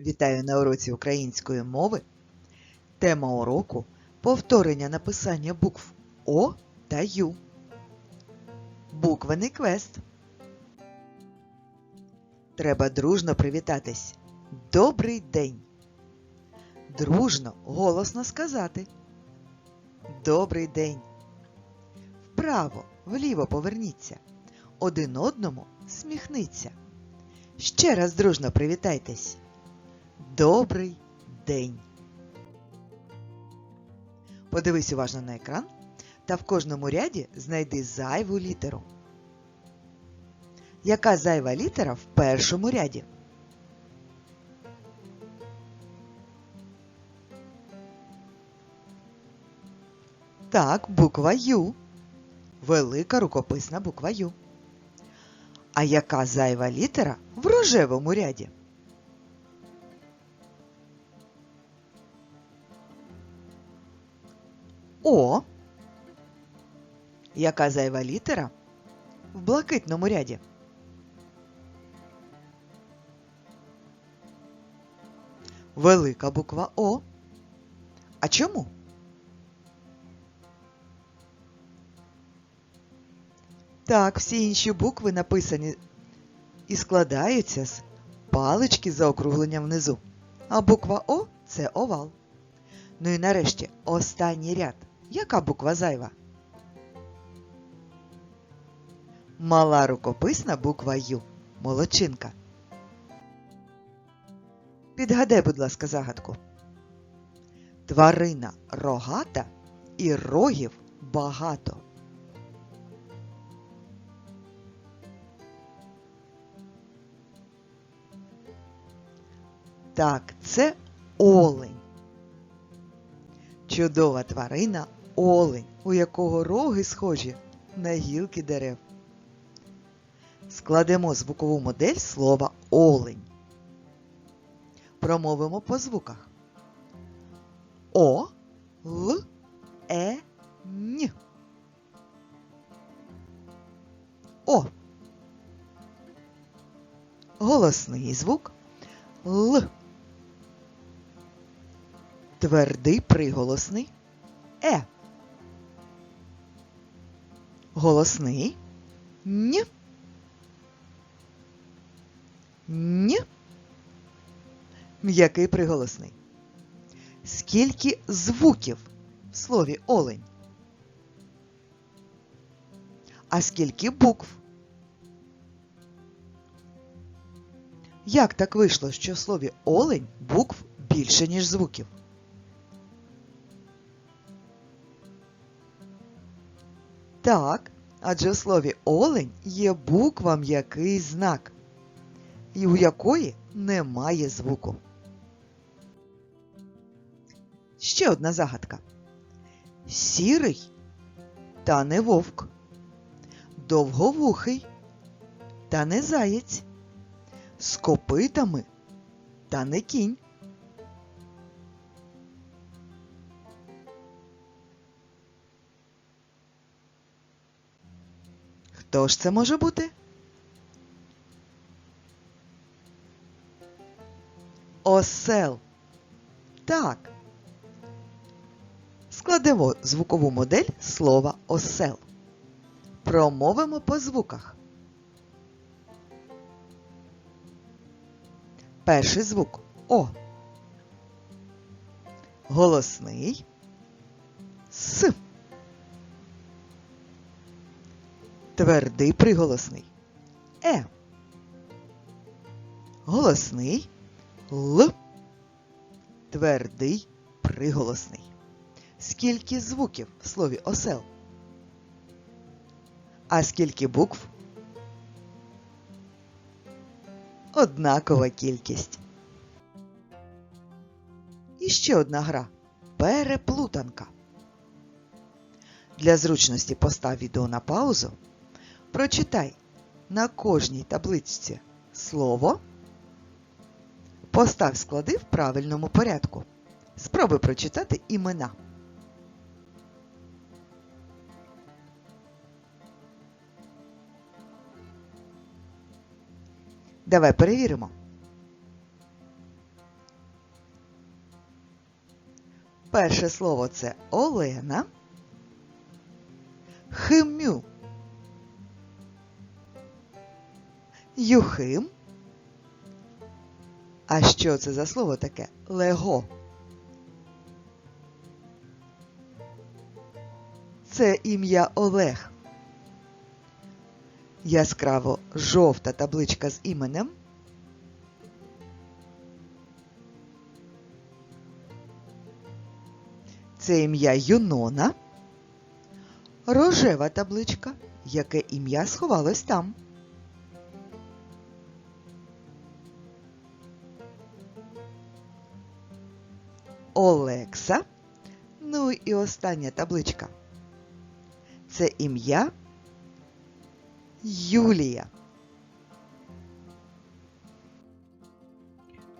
Вітаю на уроці української мови. Тема уроку повторення написання букв О та Ю. Буквений квест. Треба дружно привітатись. Добрий день. Дружно, голосно сказати. Добрий день. Вправо, вліво поверніться. Один одному сміхніться. Ще раз дружно привітайтесь. Добрий день. Подивись уважно на екран та в кожному ряді знайди зайву літеру. Яка зайва літера в першому ряді? Так, буква Ю. Велика рукописна буква Ю. А яка зайва літера в рожевому ряді? Яка зайва літера в блакитному ряді? Велика буква О. А чому? Так, всі інші букви написані і складаються з палички за округленням внизу. А буква О це овал. Ну і нарешті останній ряд. Яка буква зайва? Мала рукописна буква Ю. Молодчинка. Підгадай, будь ласка, загадку. Тварина рогата і рогів багато. Так, це олень. Чудова тварина олень, у якого роги схожі на гілки дерев. Складемо звукову модель слова олень. Промовимо по звуках. О, Л, Е, Н. О. Голосний звук Л. Твердий приголосний Е. Голосний Н. Н. М'який приголосний. Скільки звуків в слові олень? А скільки букв? Як так вийшло, що в слові олень букв більше, ніж звуків? Так, адже в слові олень є буква м'який знак, і у якої немає звуку. Ще одна загадка. Сірий та не вовк, довговухий та не заєць, з копитами та не кінь. Хто ж це може бути? Осел. Так. Складемо звукову модель слова осел. Промовимо по звуках. Перший звук О. Голосний С. Твердий приголосний Е. Голосний Л. Твердий приголосний. Скільки звуків в слові осел? А скільки букв? Однакова кількість. І ще одна гра переплутанка. Для зручності постав відео на паузу. Прочитай на кожній табличці слово. Постав склади в правильному порядку. Спробуй прочитати імена. Давай перевіримо. Перше слово це Олена. Химю. Юхим. А що це за слово таке? Лего. Це ім'я Олег. Яскраво жовта табличка з іменем. Це ім'я Юнона. Рожева табличка, яке ім'я сховалось там. Олекса. Ну і остання табличка. Це ім'я Юлія.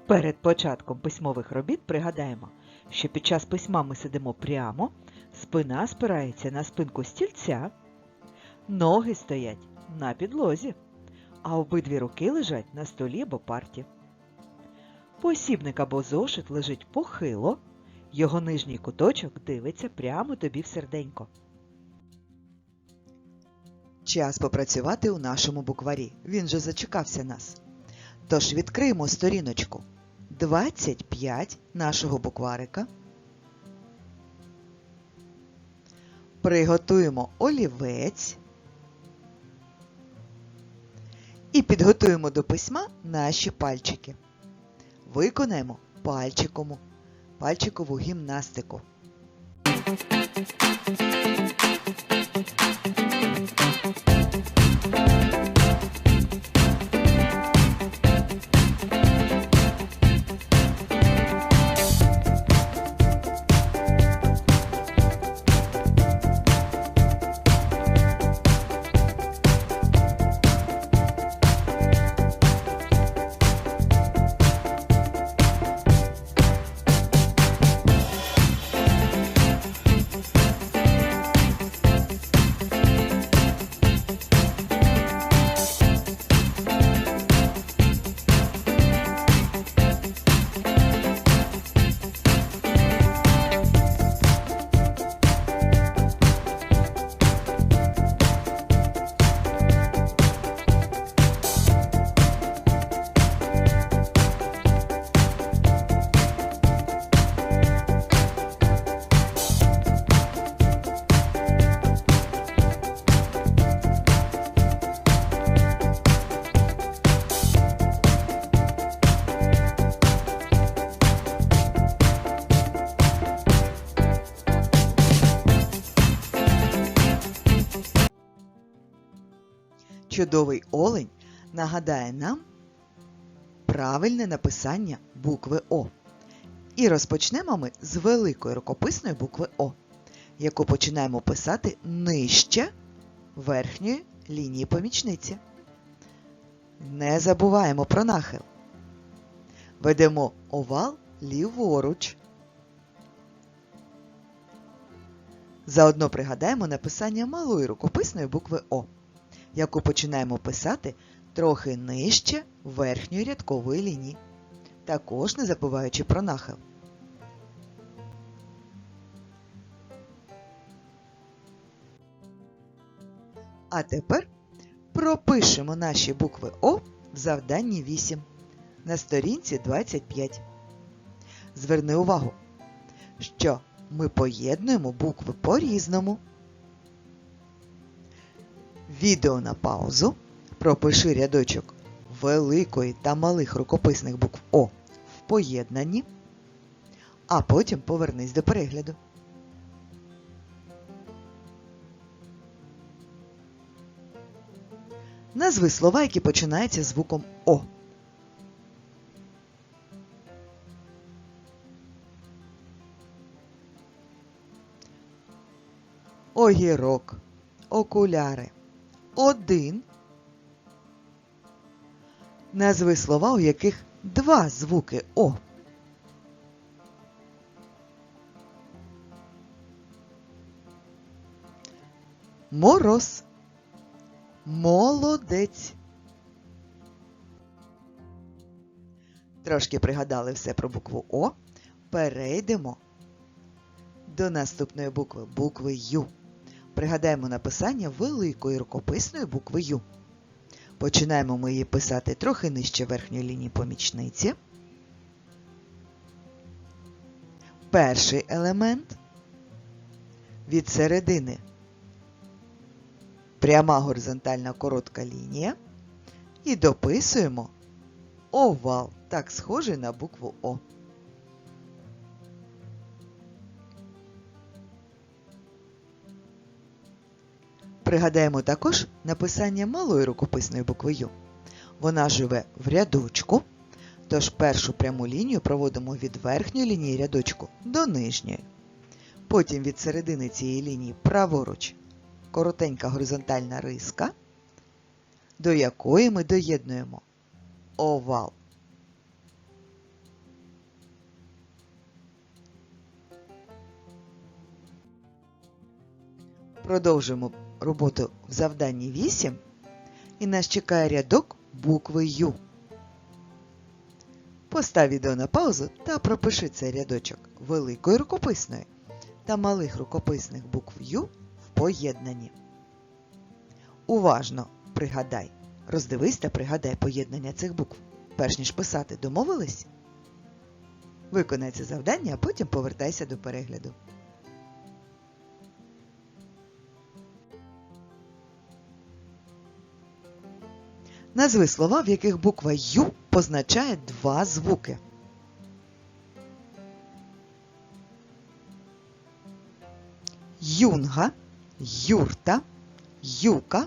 Перед початком письмових робіт пригадаємо, що під час письма ми сидимо прямо, спина спирається на спинку стільця, ноги стоять на підлозі, а обидві руки лежать на столі або парті. Посібник або зошит лежить похило, його нижній куточок дивиться прямо тобі в серденько. Час попрацювати у нашому букварі. Він же зачекався нас. Тож відкриємо сторіночку 25 нашого букварика. Приготуємо олівець і підготуємо до письма наші пальчики. Виконаємо пальчикому, пальчикову гімнастику. Чудовий олень нагадає нам правильне написання букви О. І розпочнемо ми з великої рукописної букви О, яку починаємо писати нижче верхньої лінії помічниці. Не забуваємо про нахил. Ведемо овал ліворуч. Заодно пригадаємо написання малої рукописної букви О яку починаємо писати трохи нижче верхньої рядкової лінії, також не забуваючи про нахил. А тепер пропишемо наші букви О в завданні 8 на сторінці 25. Зверни увагу, що ми поєднуємо букви по-різному. Відео на паузу. Пропиши рядочок великої та малих рукописних букв О в поєднанні, а потім повернись до перегляду. Назви слова, які починаються звуком О. Огірок, окуляри. Один. Назви слова, у яких два звуки О. Мороз. Молодець. Трошки пригадали все про букву О. Перейдемо до наступної букви букви Ю. Пригадаємо написання великої рукописної букви Ю. Починаємо ми її писати трохи нижче верхньої лінії помічниці. Перший елемент від середини пряма горизонтальна коротка лінія і дописуємо овал, так схожий на букву О. Пригадаємо також написання малої рукописної букви Ю. Вона живе в рядочку, тож першу пряму лінію проводимо від верхньої лінії рядочку до нижньої. Потім від середини цієї лінії праворуч коротенька горизонтальна риска, до якої ми доєднуємо овал. Продовжуємо роботу в завданні 8 і нас чекає рядок букви Ю. Постав відео на паузу та пропиши цей рядочок великої рукописної та малих рукописних букв Ю в поєднанні. Уважно пригадай, роздивись та пригадай поєднання цих букв. Перш ніж писати, домовились? Виконай це завдання, а потім повертайся до перегляду. Назви слова, в яких буква Ю позначає два звуки. Юнга, юрта, юка.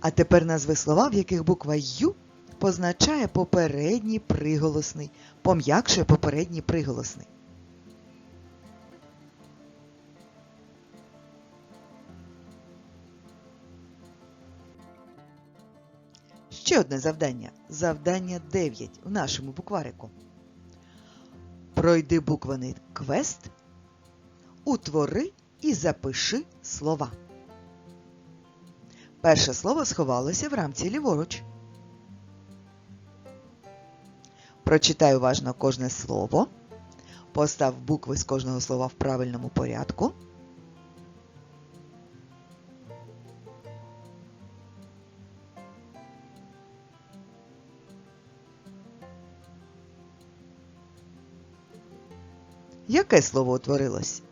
А тепер назви слова, в яких буква Ю позначає попередній приголосний, пом'якшує попередній приголосний. Ще одне завдання. Завдання 9 в нашому букварику. Пройди буквений квест, утвори і запиши слова. Перше слово сховалося в рамці ліворуч. Прочитай уважно кожне слово. Постав букви з кожного слова в правильному порядку. Яке слово утворилось?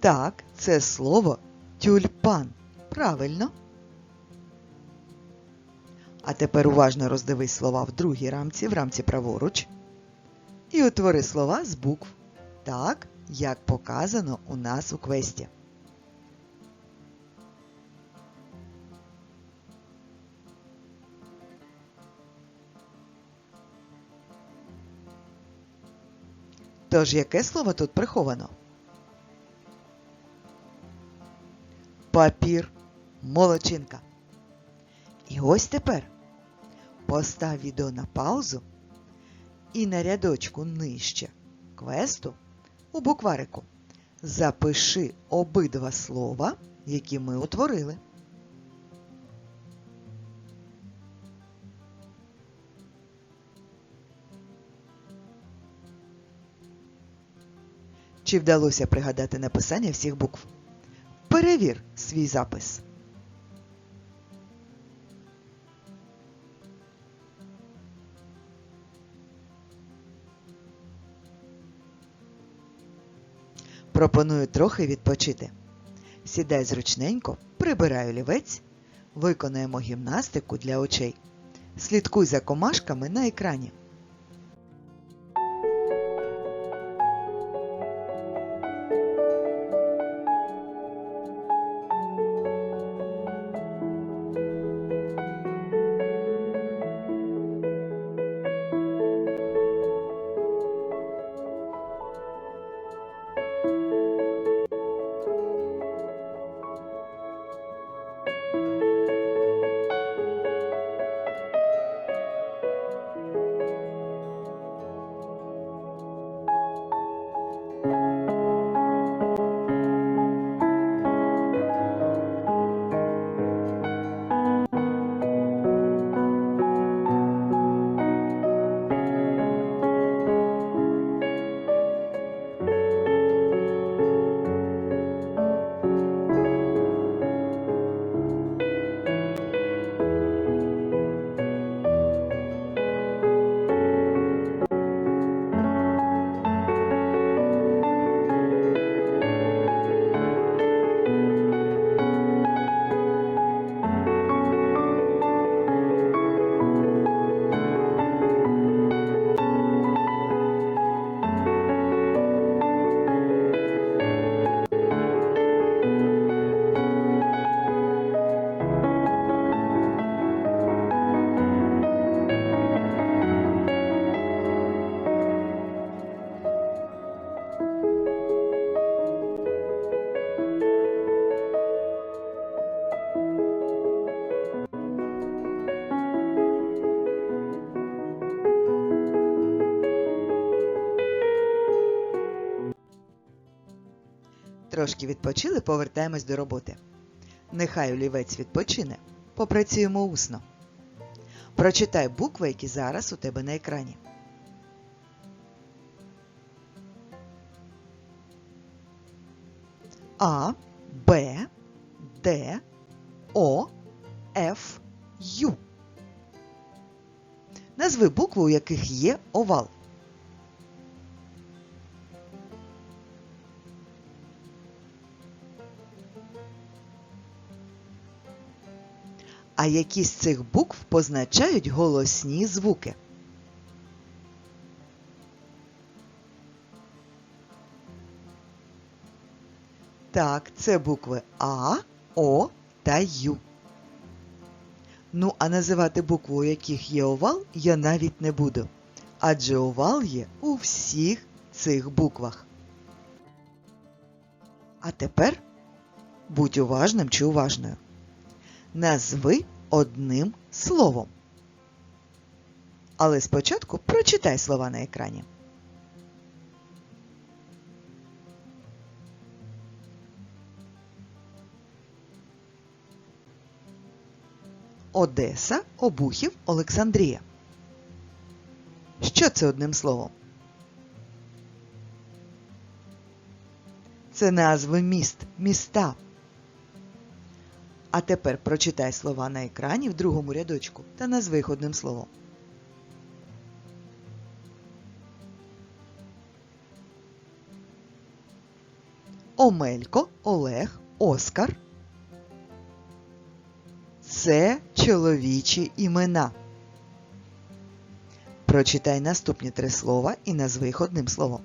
Так, це слово тюльпан. Правильно. А тепер уважно роздивись слова в другій рамці, в рамці праворуч. І утвори слова з букв. Так, як показано у нас у квесті. Тож, яке слово тут приховано? Папір, молочинка. І ось тепер постав відео на паузу і на рядочку нижче квесту у букварику запиши обидва слова, які ми утворили. Чи вдалося пригадати написання всіх букв? Перевір свій запис. Пропоную трохи відпочити. Сідай зручненько, прибирай олівець, виконаємо гімнастику для очей. Слідкуй за комашками на екрані. Трошки відпочили, повертаємось до роботи. Нехай олівець відпочине. Попрацюємо усно. Прочитай букви, які зараз у тебе на екрані. А, Б, Д, О, Ф, Ю. Назви букви, у яких є овал. А які з цих букв позначають голосні звуки? Так, це букви А, О та Ю. Ну, а називати букви, у яких є овал, я навіть не буду. Адже овал є у всіх цих буквах. А тепер будь уважним чи уважною. Назви одним словом. Але спочатку прочитай слова на екрані. Одеса, Обухів, Олександрія. Що це одним словом? Це назви міст, міста. А тепер прочитай слова на екрані в другому рядочку та назви одним словом. Омелько, Олег, Оскар. Це чоловічі імена. Прочитай наступні три слова і назви їх одним словом.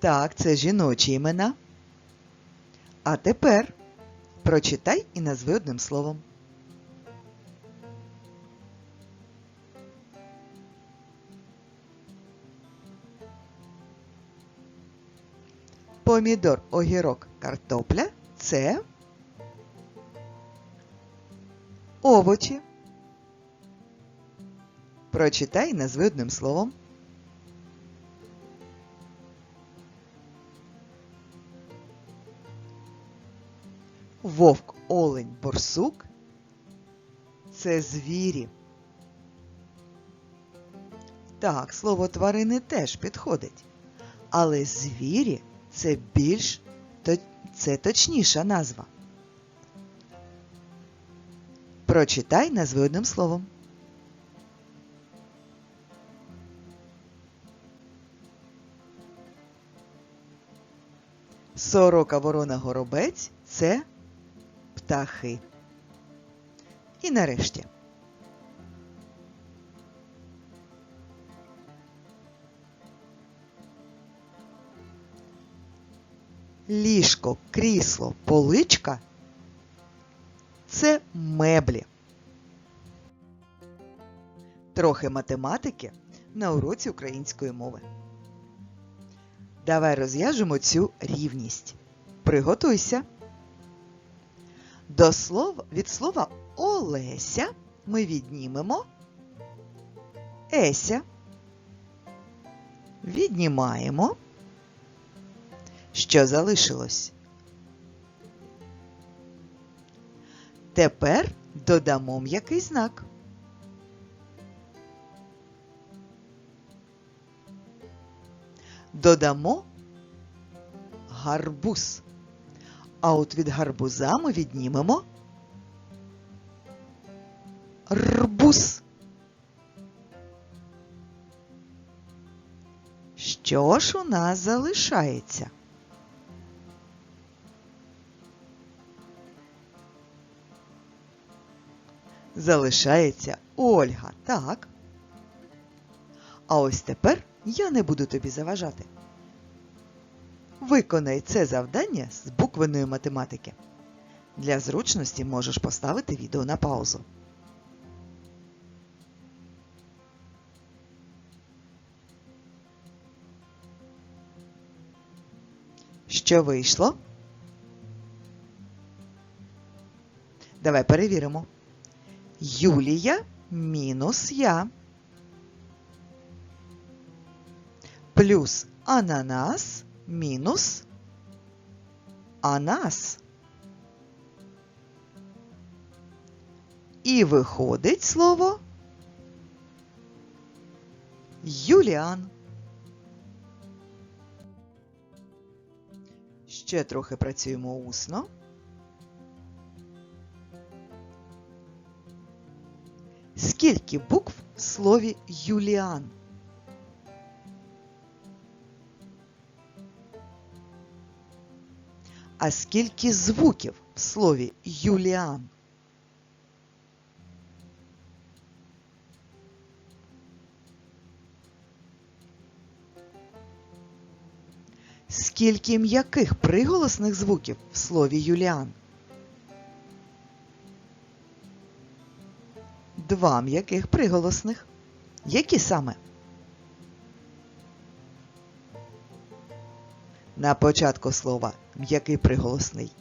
Так, це жіночі імена. А тепер прочитай і назви одним словом. Помідор, огірок, картопля це овочі. Прочитай і назви одним словом. Вовк, олень, борсук це звірі. Так, слово тварини теж підходить. Але звірі це більш це точніша назва. Прочитай назви одним словом. Сорока, ворона, горобець це птахи. І нарешті. Ліжко, крісло, поличка це меблі. Трохи математики на уроці української мови. Давай розв'яжемо цю рівність. Приготуйся. До слова, від слова Олеся ми віднімемо Еся. Віднімаємо. Що залишилось? Тепер додамо м'який знак. Додамо гарбуз. А от від гарбуза ми віднімемо рбуз. Що ж у нас залишається? Залишається Ольга, так? А ось тепер я не буду тобі заважати. Виконай це завдання з буквеної математики. Для зручності можеш поставити відео на паузу. Що вийшло? Давай перевіримо. Юлія мінус я. Плюс ананас мінус анас. І виходить слово Юліан. Ще трохи працюємо усно. Скільки букв в слові Юліан? А скільки звуків в слові Юліан? Скільки м'яких приголосних звуків в слові Юліан? Два м'яких приголосних. Які саме? На початку слова м'який приголосний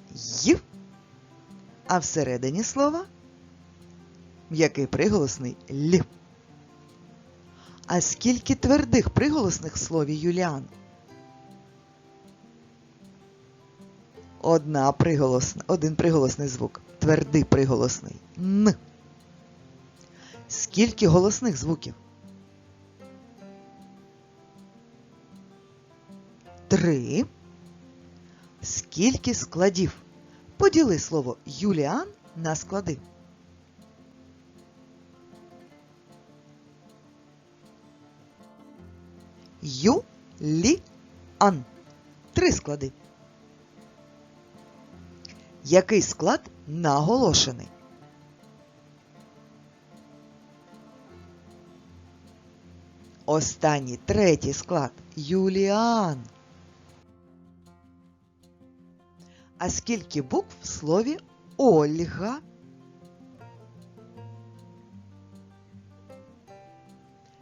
«й», а всередині слова м'який приголосний «л». А скільки твердих приголосних в слові Юліан? Одна приголосна, один приголосний звук. Твердий приголосний Н. Скільки голосних звуків? Три. Скільки складів? Поділи слово Юліан на склади. Ю-лі-ан. Три склади. Який склад наголошений? Останній третій склад Юліан. А скільки букв в слові Ольга?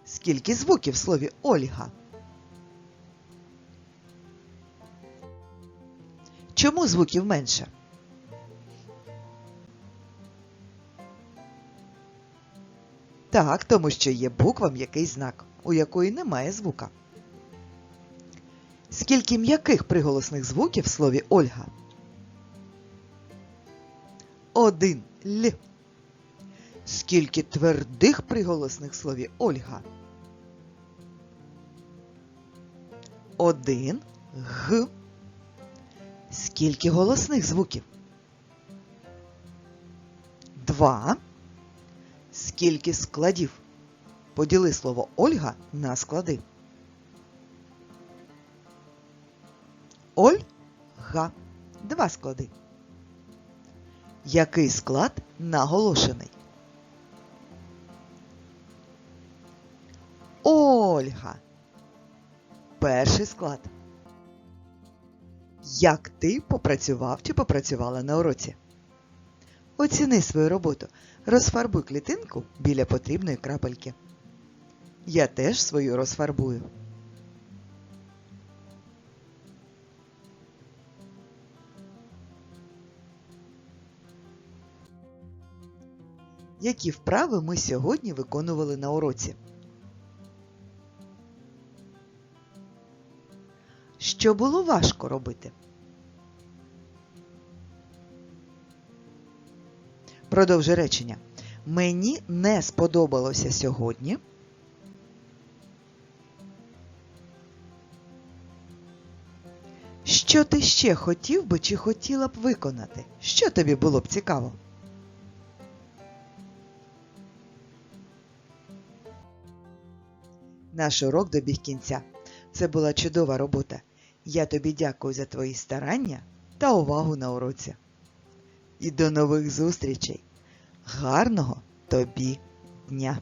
Скільки звуків в слові Ольга? Чому звуків менше? Так, тому що є буква м'який знак, у якої немає звука. Скільки м'яких приголосних звуків в слові Ольга? Один Л. Скільки твердих приголосних в Ольга? Один Г. Скільки голосних звуків? Два. Скільки складів? Поділи слово Ольга на склади. Ольга. Два склади. Який склад наголошений? Ольга. Перший склад. Як ти попрацював чи попрацювала на уроці? Оціни свою роботу. Розфарбуй клітинку біля потрібної крапельки. Я теж свою розфарбую. Які вправи ми сьогодні виконували на уроці? Що було важко робити? Продовжи речення. Мені не сподобалося сьогодні. Що ти ще хотів би чи хотіла б виконати? Що тобі було б цікаво? Наш урок добіг кінця. Це була чудова робота. Я тобі дякую за твої старання та увагу на уроці. І до нових зустрічей! Гарного тобі дня!